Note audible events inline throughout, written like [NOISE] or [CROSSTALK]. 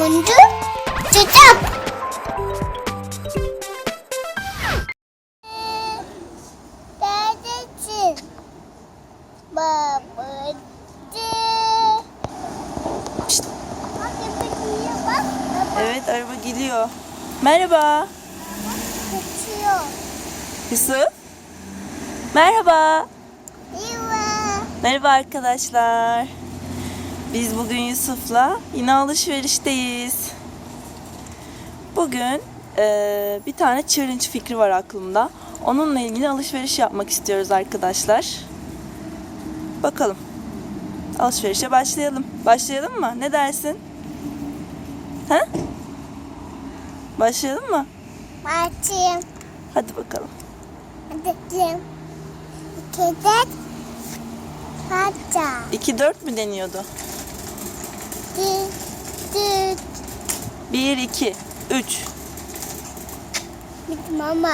Sonuncu çocuk. Neredesin? Babacı. Evet araba geliyor. Merhaba. kaçıyor. Yusuf. Merhaba. İva. Merhaba arkadaşlar. Biz bugün Yusuf'la yine alışverişteyiz. Bugün eee, bir tane challenge fikri var aklımda. Onunla ilgili alışveriş yapmak istiyoruz arkadaşlar. Bakalım. Alışverişe başlayalım. Başlayalım mı? Ne dersin? He? Başlayalım mı? Martım. Hadi bakalım. Dedim. Keder. Hatta. 2-4 mü deniyordu? 1, 2, 3. Bir mama.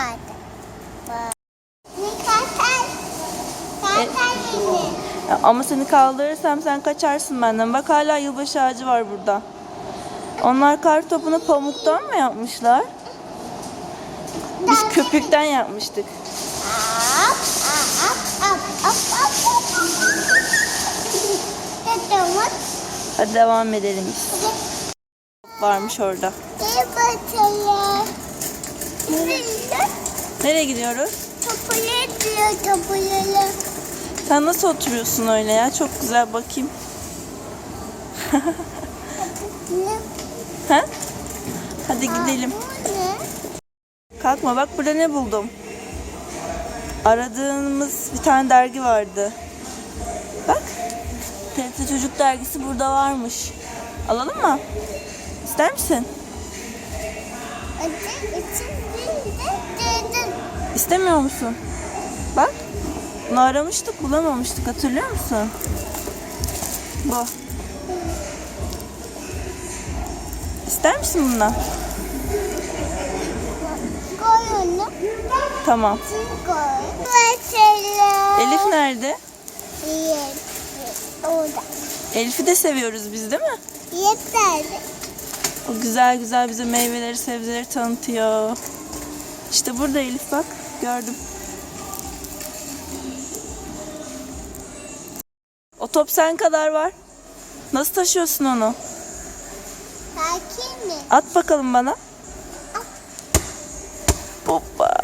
Ne kadar? Kadar yeni. Ya Ama seni kaldırırsam sen kaçarsın benden. Bak hala yılbaşı ağacı var burada. Onlar kar topunu pamuktan mı yapmışlar? Biz köpükten yapmıştık. [LAUGHS] Hadi devam edelim biz. Varmış orada. Nereye gidiyoruz? topuya diyor topuya. Sen nasıl oturuyorsun öyle ya? Çok güzel bakayım. He? Hadi gidelim. Kalkma bak burada ne buldum. Aradığımız bir tane dergi vardı. TRT Çocuk dergisi burada varmış. Alalım mı? İster misin? İstemiyor musun? Bak. Bunu aramıştık bulamamıştık hatırlıyor musun? Bu. İster misin bundan? Koy onu. Tamam. Elif nerede? Orada. Elif'i de seviyoruz biz değil mi? Yeterli. O güzel güzel bize meyveleri, sebzeleri tanıtıyor. İşte burada Elif bak. Gördüm. O top sen kadar var. Nasıl taşıyorsun onu? Sakin mi? At bakalım bana. Hoppa.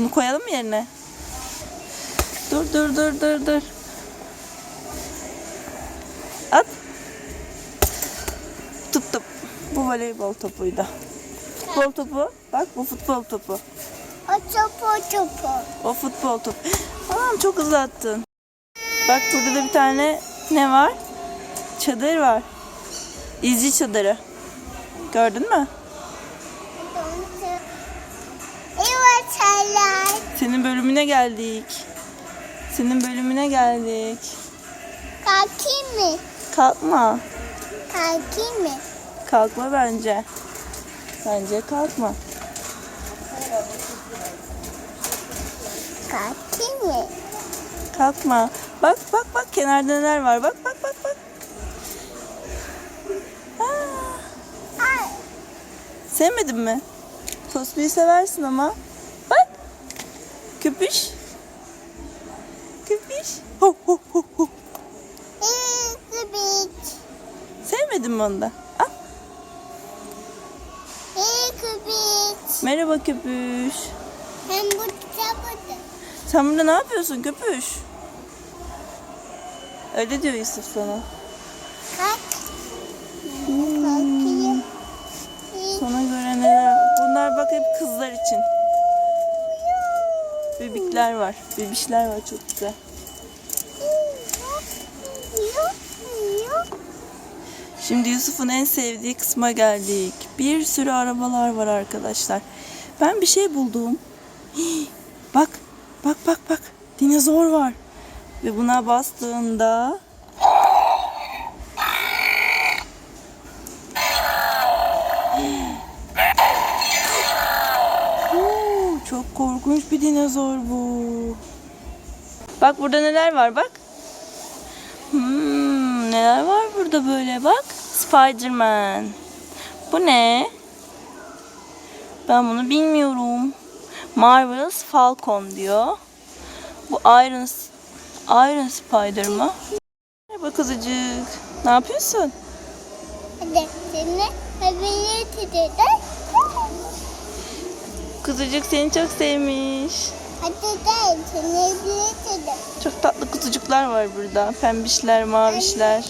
Bunu koyalım mı yerine? Dur dur dur dur dur. At. Tuttum. Bu voleybol topuydu. Futbol topu. Bak bu futbol topu. O topu o topu. O futbol topu. Tamam çok hızlı attın. Bak burada da bir tane ne var? Çadır var. İzci çadırı. Gördün mü? Evet Senin bölümüne geldik. Senin bölümüne geldik. Kalkayım mı? Kalkma. Kalkayım mı? Kalkma bence. Bence kalkma. Kalkayım mı? Kalkma. Bak bak bak kenarda neler var. Bak bak bak bak. Aa, sevmedin mi? Tosbiyi seversin ama. Bak. Köpüş. Köpüş. Ho ho ho ho. iyi kübik. Sevmedin mi onu da? Al. İyi kübik. Merhaba köpüş. Hem bu kitabı Sen burada ne yapıyorsun köpüş? Öyle diyor Yusuf sana. Kalkayım. İyi. Sana göre neler? Bunlar bak hep kızlar için. Bebekler var. Bebişler var çok güzel. Şimdi Yusuf'un en sevdiği kısma geldik. Bir sürü arabalar var arkadaşlar. Ben bir şey buldum. Bak, bak, bak, bak. Dinozor var. Ve buna bastığında Oo, çok korkunç bir dinozor bu. Bak burada neler var bak. Hmm, neler var burada böyle bak. Spiderman. Bu ne? Ben bunu bilmiyorum. Marvelous Falcon diyor. Bu Iron Iron Spider mı? Merhaba kızıcık. Ne yapıyorsun? Hadi seni havaya Kızıcık seni çok sevmiş. Hadi gel seni tutuyorlar. Çok tatlı kuzucuklar var burada. Pembişler, mavişler.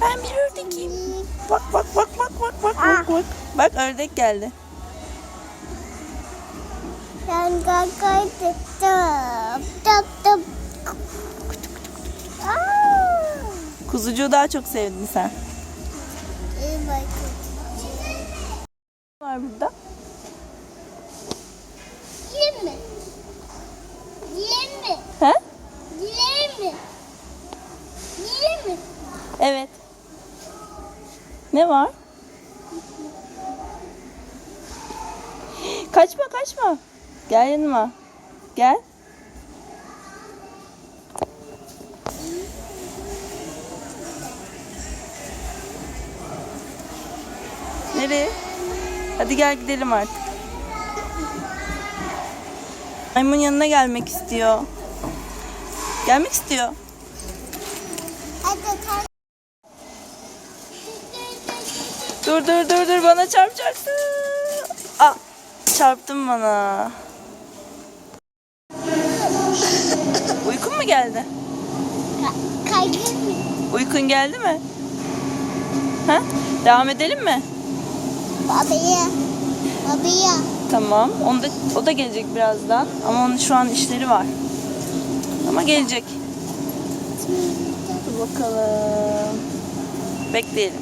Ben bir ördekim. Bak bak bak bak bak bak bak bak. Bak ördek geldi. Ben kakaydı. Top. Aa, Kuzucuğu daha çok sevdin sen. var burada? Yiyeyim mi? Yiyeyim mi? He? Yiyeyim mi? Yiyeyim mi? Evet. Ne var? Kaçma kaçma. Gel yanıma. Gel. Nereye? Hadi gel gidelim artık. Maymun yanına gelmek istiyor. Gelmek istiyor. Dur dur dur dur bana çarpacaksın. Aa, çarptın bana. Uykun mu geldi? Ka- mı? Uykun geldi mi? Ha? Devam edelim mi? Babaya. Babaya. Tamam. Onu da, o da gelecek birazdan. Ama onun şu an işleri var. Ama gelecek. Dur bakalım. Bekleyelim.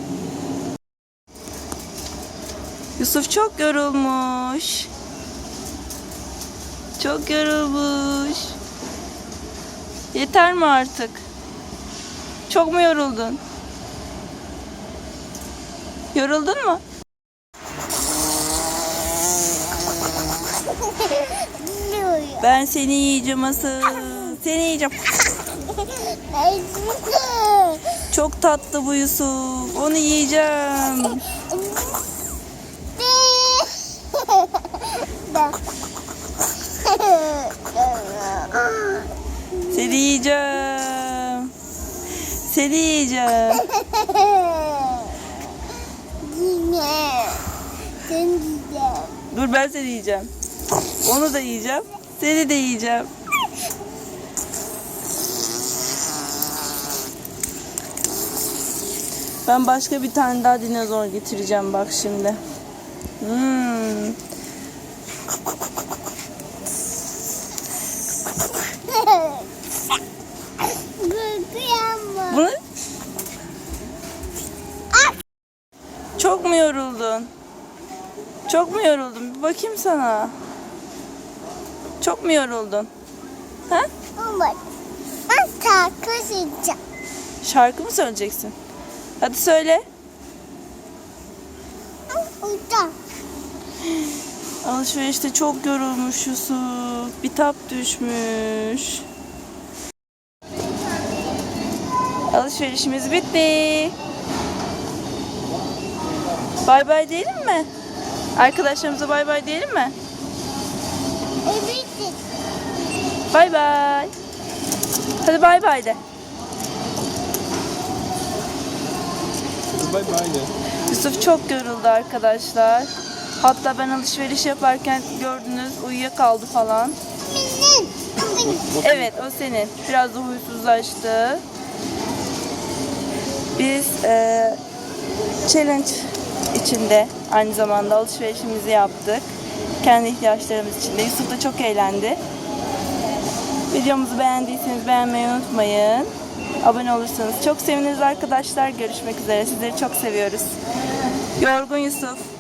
Yusuf çok yorulmuş. Çok yorulmuş. Yeter mi artık? Çok mu yoruldun? Yoruldun mu? Ben seni yiyeceğim asıl. Seni yiyeceğim. Çok tatlı bu Yusuf. Onu yiyeceğim. Seni yiyeceğim. Seni yiyeceğim. Dur ben seni yiyeceğim. Onu da yiyeceğim. Seni de yiyeceğim. Ben başka bir tane daha dinozor getireceğim bak şimdi. Hmm. Bunu... Çok mu yoruldun? Çok mu yoruldun? Bir bakayım sana. Çok mu yoruldun? Ha? Bak. Ben şarkı söyleyeceğim. Şarkı mı söyleyeceksin? Hadi söyle. Burada. Alışverişte çok yorulmuş Yusuf. Bitap düşmüş. Alışverişimiz bitti. Bay bay diyelim mi? Arkadaşlarımıza bay bay diyelim mi? Evet. Bay bay. Hadi bay bay de. Bay bay de. Yusuf çok yoruldu arkadaşlar. Hatta ben alışveriş yaparken gördünüz uyuyakaldı falan. Evet o senin. Biraz da huysuzlaştı. Biz e, challenge içinde aynı zamanda alışverişimizi yaptık. Kendi ihtiyaçlarımız için de. Yusuf da çok eğlendi. Videomuzu beğendiyseniz beğenmeyi unutmayın. Abone olursanız çok seviniriz arkadaşlar. Görüşmek üzere. Sizleri çok seviyoruz. Yorgun Yusuf.